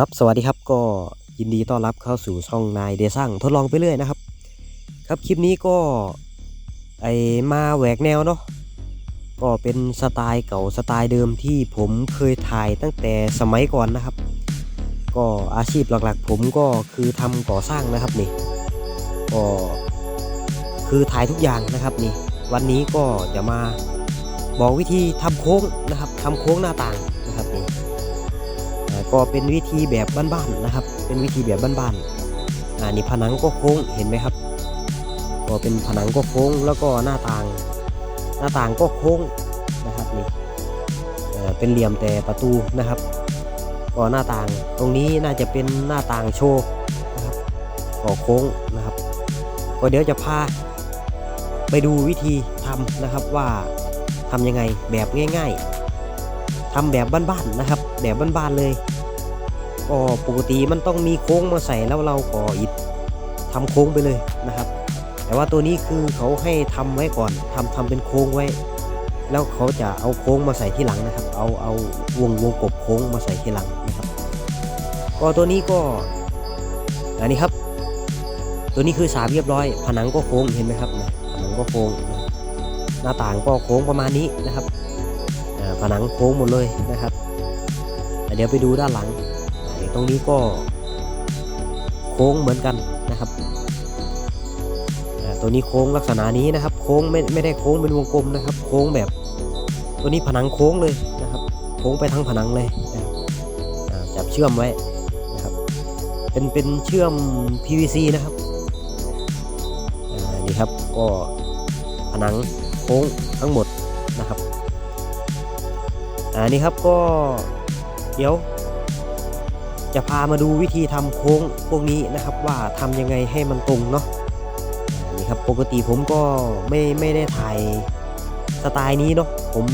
ครับสวัสดีครับก็ยินดีต้อนรับเข้าสู่ช่องนายเดซังทดลองไปเรื่อยนะครับ ครับคลิปนี้ก็ไอมาแหวกแนวเนาะก็เป็นสไตล์เก่าสไตล์เดิมที่ผมเคยถ่ายตั้งแต่สมัยก่อนนะครับ ก็อาชีพหลักๆ ผมก็คือทำก่อสร้างนะครับนี่ก็คือถ่ายทุกอย่างนะครับนี่วันนี้ก็จะมาบอกวิธีทำโค้งนะครับทำโค้งหน้าต่าง ก็เป็นวิธีแบบบ้านๆนะครับ เป็นวิธีแบบบ้านๆอ่านี่ผนังก็โค้งเห็นไหมครับ ก็เป็นผนังก็โค้งแล้วก็หน้าต่าง หน้าต่างก็โค้งนะครับนี่อ่าเป็นเหลี่ยมแต่ประตูนะครับ ก็หน้าต่างตรงนี้น่าจะเป็นหน้าต่างโชว์นะครับก็โค้งนะครับ ก็เดี๋ยวจะพาไปดูวิธีทำนะครับว่าทำยังไงแบบง่าย ๆทำแบบบ้านๆนะครับ แบบบ้านๆเลย ก็ปกติมันต้องมีโค้งมาใส่แล้วเราก่ออิฐทำโค้งไปเลยนะครับ แต่ว่าตัวนี้คือเขาให้ทำไว้ก่อนทำทำเป็นโค้งไว้ แล้วเขาจะเอาโค้งมาใส่ที่หลังนะครับ เอาเอาวงวงกบโค้งมาใส่ที่หลังนะครับก็ตัวนี้ก็อันนี้ครับ ตัวนี้คือสามเรียบร้อย ผนังก็โค้งเห็นไหมครับนะผนังก็โค้งหน้าต่างก็โค้งประมาณนี้นะครับผนังโค้งหมดเลยนะครับเดี๋ยวไปดูด้านหลัง ตรงนี้ก็โค้งเหมือนกันนะครับ ตัวนี้โค้งลักษณะนี้นะครับ โค้งไม่ไม่ได้โค้งเป็นวงกลมนะครับ โค้งแบบ ตัวนี้ผนังโค้งเลยนะครับ โค้งไปทั้งผนังเลยนะครับจับเชื่อมไว้นะครับ เป็นเป็นเชื่อม PVC นะครับนี่ครับก็ผนังโค้งทั้งหมดนะครับอันนี้ครับก็เดี๋ยว จะพามาดูวิธีทำโค้งพวกนี้นะครับว่าทำยังไงให้มันตรงเนาะนี่ครับปกติผมก็ไม่ไม่ได้ถ่ายสไตล์นี้เนาะผม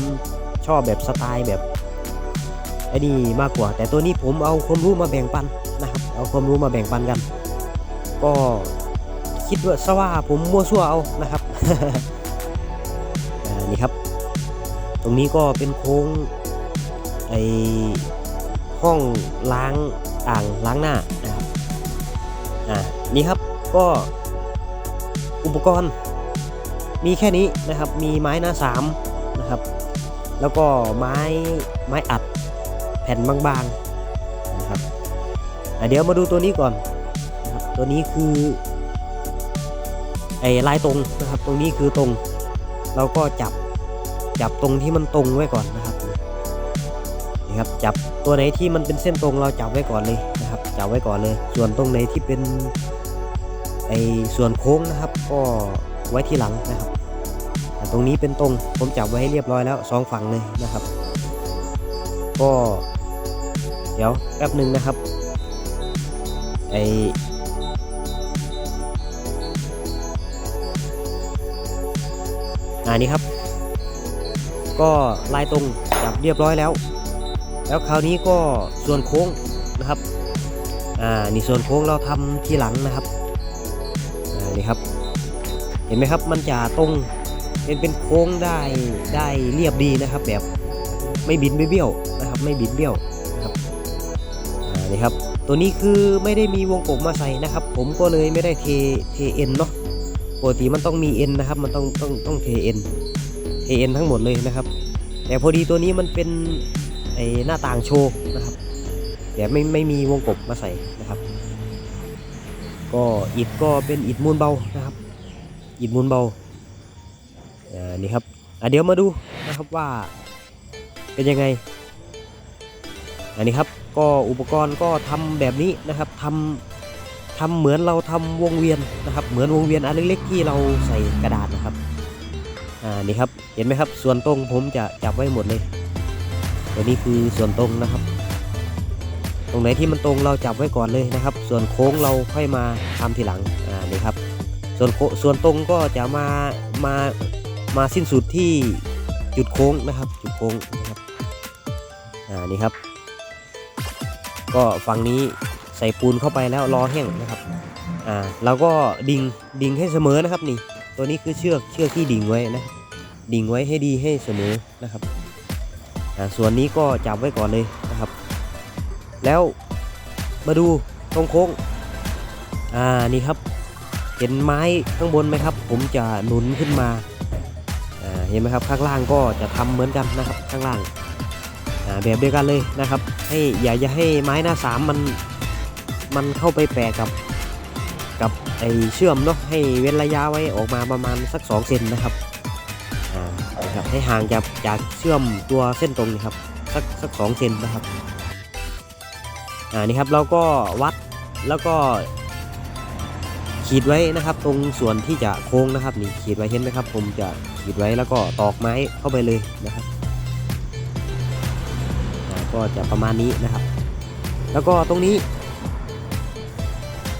ชอบแบบสไตล์แบบไอ้นี่มากกว่า แต่ตัวนี้ผมเอาความรู้มาแบ่งปันนะครับ เอาความรู้มาแบ่งปันกัน ก็คิดว่าซะว่าผมมั่วซั่วเอานะครับนี่ครับ ตรงนี้ก็เป็นโค้งไอห้องล้าง อ่างล้างหน้านะครับอ่านี่ครับก็อุปกรณ์มีแค่นี้นะครับ มีไม้หน้าสามนะครับ แล้วก็ไม้ไม้อัดแผ่นบางๆนะครับเดี๋ยวมาดูตัวนี้ก่อนนะครับตัวนี้คือไอ้ลายตรงนะครับ ตรงนี้คือตรง เราก็จับจับตรงที่มันตรงไว้ก่อนนะครับ ครับจับตัวไหนที่มันเป็นเส้นตรงเราจับไว้ก่อนเลยนะครับจับไว้ก่อนเลย ส่วนตรงไหนที่เป็นไอส่วนโค้งนะครับ ก็ไว้ที่หลังนะครับอ่ตรงนี้เป็นตรงผมจับไว้ให้เรียบร้อยแล้วสองฝั่งเลยนะครับ ก็เดี๋ยวแป๊บหนึ่งนะครับไออ่านี่ครับ ก็ลายตรงจับเรียบร้อยแล้ว แล้วคราวนี้ก็ส่วนโค้งนะครับอ่านี่ส่วนโค้งเราทำทีหลังนะครับอ่านี่ครับ เห็นไหมครับมันจะตรงเป็นเป็นโค้งได้ได้เรียบดีนะครับ แบบไม่บินไม่เบี้ยวนะครับ ไม่บินเบี้ยวนะครับอ่านี่ครับตัวนี้คือไม่ได้มีวงกบมาใส่นะครับ ผมก็เลยไม่ได้เทเทเอ็นเนาะปกติมันต้องมีเอ็นนะครับ มันต้องต้องต้องเทเอ็นเทเอ็นทั้งหมดเลยนะครับ แต่พอดีตัวนี้มันเป็น ไอหน้าต่างโชว์นะครับแต่ไม่ไม่มีวงกบมาใส่นะครับ ก็อิฐก็เป็นอิฐมูลเบานะครับอิฐมูลเบาอ่านี่ครับอะเดี๋ยวมาดูนะครับว่าเป็นยังไงอันนี้ครับก็อุปกรณ์ก็ทำแบบนี้นะครับทำทำเหมือนเราทำวงเวียนนะครับ เหมือนวงเวียนอันเล็กๆที่เราใส่กระดาษนะครับอ่านี่ครับเห็นไหมครับ ส่วนตรงผมจะจับไว้หมดเลย ตัวนี้คือส่วนตรงนะครับ ตรงไหนที่มันตรงเราจับไว้ก่อนเลยนะครับ ส่วนโค้งเราค่อยมาทำทีหลังอ่านี่ครับ ส่วนโคส่วนตรงก็จะมามามาสิ้นสุดที่จุดโค้งนะครับ จุดโค้งนะครับอ่านี่ครับ ก็ฝั่งนี้ใส่ปูนเข้าไปแล้วรอแห้งนะครับอ่าเราก็ดิ่งดิ่งให้เสมอนะครับนี่ ตัวนี้คือเชือกเชือกที่ดิ่งไว้นะดิ่งไว้ให้ดีให้เสมอนะครับ ส่วนนี้ก็จับไว้ก่อนเลยนะครับ แล้วมาดูตรงโค้งอ่านี่ครับ เห็นไม้ข้างบนไหมครับ ผมจะหนุนขึ้นมาเห็นไหมครับข้างล่างก็จะทำเหมือนกันนะครับข้างล่างแบบเดียวกันเลยนะครับ ให้อย่าอย่าให้ไม้หน้าสามมันมันเข้าไปแปะกับกับไอเชื่อมเนาะให้เว้นระยะไว้ออกมาประมาณสัก2เซนนะครับ ครับให้ห่างจากจากเชื่อมตัวเส้นตรงนี่ครับสักสักสองเซนนะครับอ่านี่ครับเราก็วัดแล้วก็ขีดไว้นะครับ ตรงส่วนที่จะโค้งนะครับนี่ขีดไว้เห็นไหมครับ ผมจะขีดไว้แล้วก็ตอกไม้เข้าไปเลยนะครับก็จะประมาณนี้นะครับ แล้วก็ตรงนี้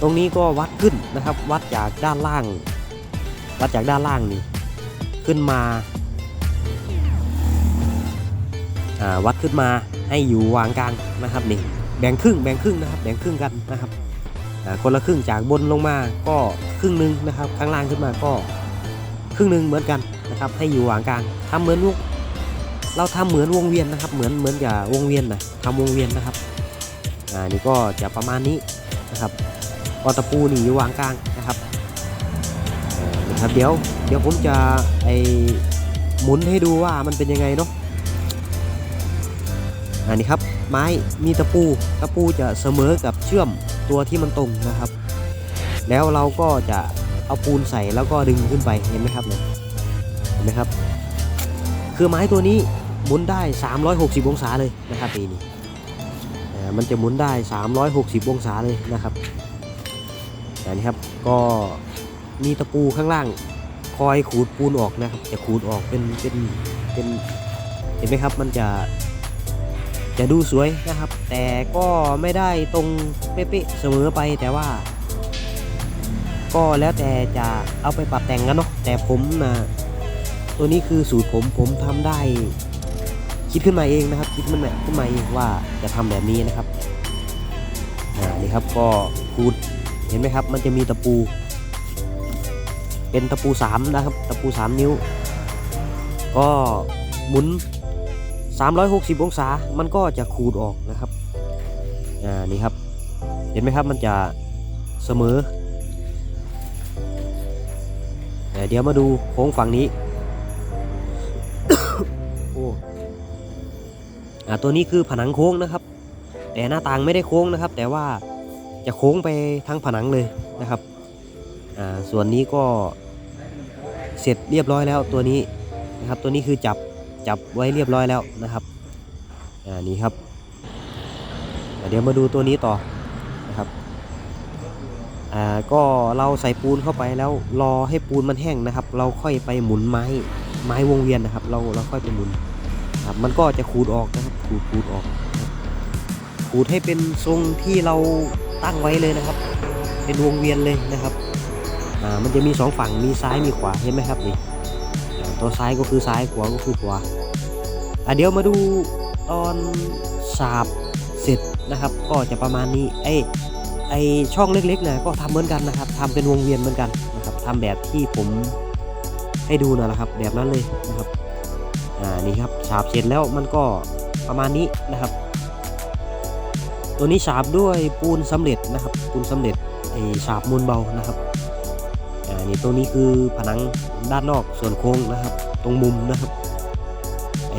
ตรงนี้ก็วัดขึ้นนะครับ วัดจากด้านล่าง วัดจากด้านล่างนี่ขึ้นมา วัดขึ้นมาให้อยู่วางกลางนะครับนี่แบ่งครึ่งแบ่งครึ่งนะครับ แบ่งครึ่งกันนะครับคนละครึ่งจากบนลงมาก็ครึ่งหนึ่งนะครับ ข้างล่างขึ้นมาก็ครึ่งหนึ่งเหมือนกันนะครับ ให้อยู่วางกลางทำเหมือนวงเราทำเหมือนวงเวียนนะครับ เหมือนเหมือนกับวงเวียนนะทำวงเวียนนะครับอ่านี่ก็จะประมาณนี้นะครับก็ตะปูนี่อยู่วางกลางนะครับนะครับเดี๋ยวเดี๋ยวผมจะไอหมุนให้ดูว่ามันเป็นยังไงเนาะ อันนี้ครับ ไม้มีตะปูตะปูจะเสมอกับเชื่อมตัวที่มันตรงนะครับ แล้วเราก็จะเอาปูนใส่แล้วก็ดึงขึ้นไปเห็นไหมครับเนี่ยเห็นไหมครับ คือไม้ตัวนี้หมุนได้ 360 องศาเลยนะครับปีนี้อ่มันจะหมุนได้ 360 องศาเลยนะครับอันนี้ครับก็มีตะปูข้างล่างคอยขูดปูนออกนะครับ จะขูดออกเป็นเป็นเป็นเห็นไหมครับ มันจะ จะดูสวยนะครับ แต่ก็ไม่ได้ตรงเป๊ะๆเสมอไปแต่ว่า ก็แล้วแต่จะเอาไปปรับแต่งกันเนาะแต่ผมนะตัวนี้คือสูตรผมผมทำได้ คิดขึ้นมาเองนะครับ คิดขึ้นมาขึ้นมาเองว่าจะทำแบบนี้นะครับอ่านี่ครับก็ขูดเห็นไหมครับ มันจะมีตะปู เป็นตะปูสามนะครับ ตะปูสามนิ้ว ก็หมุน 360 องศา มันก็จะขูดออกนะครับ อ่า นี่ครับ เห็นไหมครับ มันจะเสมอเดี๋ยวเดี๋ยวมาดูโค้งฝั่งนี้ โอ้อ่าตัวนี้คือผนังโค้งนะครับ แต่หน้าต่างไม่ได้โค้งนะครับ แต่ว่าจะโค้งไปทั้งผนังเลยนะครับ อ่า ส่วนนี้ก็เสร็จเรียบร้อยแล้วตัวนี้นะครับ ตัวนี้คือจับ จับไว้เรียบร้อยแล้วนะครับอ่านี่ครับเดี๋ยวมาดูตัวนี้ต่อนะครับอ่าก็เราใส่ปูนเข้าไปแล้วรอให้ปูนมันแห้งนะครับ เราค่อยไปหมุนไม้ไม้วงเวียนนะครับ เราเราค่อยไปหมุนครับมันก็จะขูดออกนะครับขูดขูดออกขูดให้เป็นทรงที่เราตั้งไว้เลยนะครับ เป็นวงเวียนเลยนะครับอ่ามันจะมีสองฝั่งมีซ้ายมีขวาเห็นไหมครับนี่ ตัวซ้ายก็คือซ้ายขวาก็คือขวาอะเดี๋ยวมาดูตอนสาบเสร็จนะครับ ก็จะประมาณนี้ไอ้ไอช่องเล็กๆนี่ยก็ทำเหมือนกันนะครับทำเป็นวงเวียนเหมือนกันนะครับทำแบบที่ผมให้ดูนะนะครับ แบบนั้นเลยนะครับอ่านี่ครับฉาบเสร็จแล้วมันก็ประมาณนี้นะครับ ตัวนี้ฉาบด้วยปูนสำเร็จนะครับ ปูนสำเร็จไอฉาบมูลเบานะครับ อ่านี่ตรงนี้คือผนังด้านนอกส่วนโค้งนะครับ ตรงมุมนะครับไอ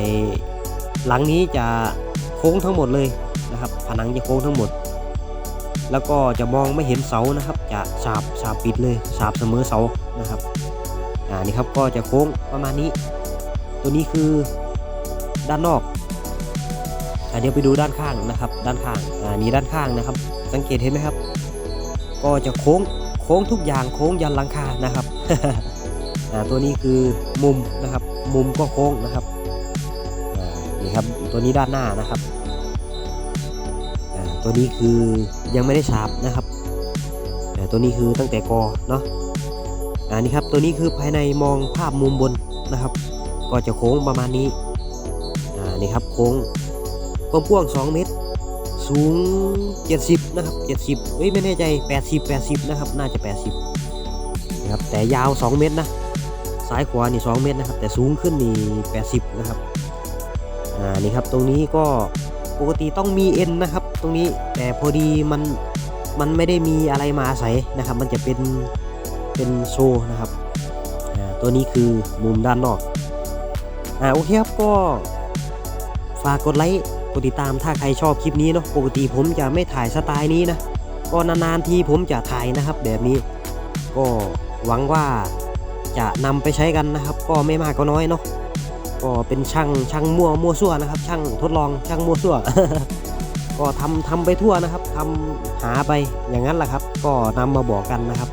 หลังนี้จะโค้งทั้งหมดเลยนะครับ ผนังจะโค้งทั้งหมด แล้วก็จะมองไม่เห็นเสานะครับ จะฉาบฉาบปิดเลยฉาบเสมอเสานะครับอ่านี่ครับก็จะโค้งประมาณนี้ ตัวนี้คือด้านนอกอ่าเดี๋ยวไปดูด้านข้างนะครับ ด้านข้างอ่านี่ด้านข้างนะครับ สังเกตเห็นไหมครับ ก็จะโค้ง โค้งทุกอย่างโค้งยันหลังคานะครับอ่าตัวนี้คือมุมนะครับ มุมก็โค้งนะครับอ่านี่ครับตัวนี้ด้านหน้านะครับอ่าตัวนี้คือยังไม่ได้ฉาบนะครับอ่ตัวนี้คือตั้งแต่กอเนาะอ่านี่ครับตัวนี้คือภายในมองภาพมุมบนนะครับ ก็จะโค้งประมาณนี้อ่านี่ครับโค้งกว้างๆ2เมตร สูง 70 นะครับ 70เอ้ยไม่แน่ใจ 80 80 นะครับ น่าจะ 80นะครับแต่ยาว 2 เมตรนะซ้ายขวานี่ 2 เมตรนะครับ แต่สูงขึ้นนี่ 80 นะครับอ่านี่ครับตรงนี้ก็ปกติต้องมีเอ็นนะครับ ตรงนี้แต่พอดีมันมันไม่ได้มีอะไรมาอาศัยนะครับ มันจะเป็นเป็นโซ่นะครับอ่าตัวนี้คือมุมด้านนอกอ่าโอเคครับก็ฝากกดไลค์ กดติดตามถ้าใครชอบคลิปนี้เนาะปกติผมจะไม่ถ่ายสไตล์นี้นะก็นานๆทีผมจะถ่ายนะครับ แบบนี้ ก็หวังว่าจะนำไปใช้กันนะครับ ก็ไม่มากก็น้อยเนาะก็เป็นช่างช่างมั่วมั่วซั่วนะครับ ช่างทดลองช่างมั่วซั่วก็ทำทำไปทั่วนะครับทำหาไปอย่างนั้นแหละครับ ก็นำมาบอกกันนะครับ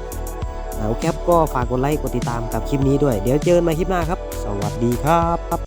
เอาแคปก็ฝากกดไลค์กดติดตามกับคลิปนี้ด้วย เดี๋ยวเจอกันใหม่คลิปหน้าครับ สวัสดีครับ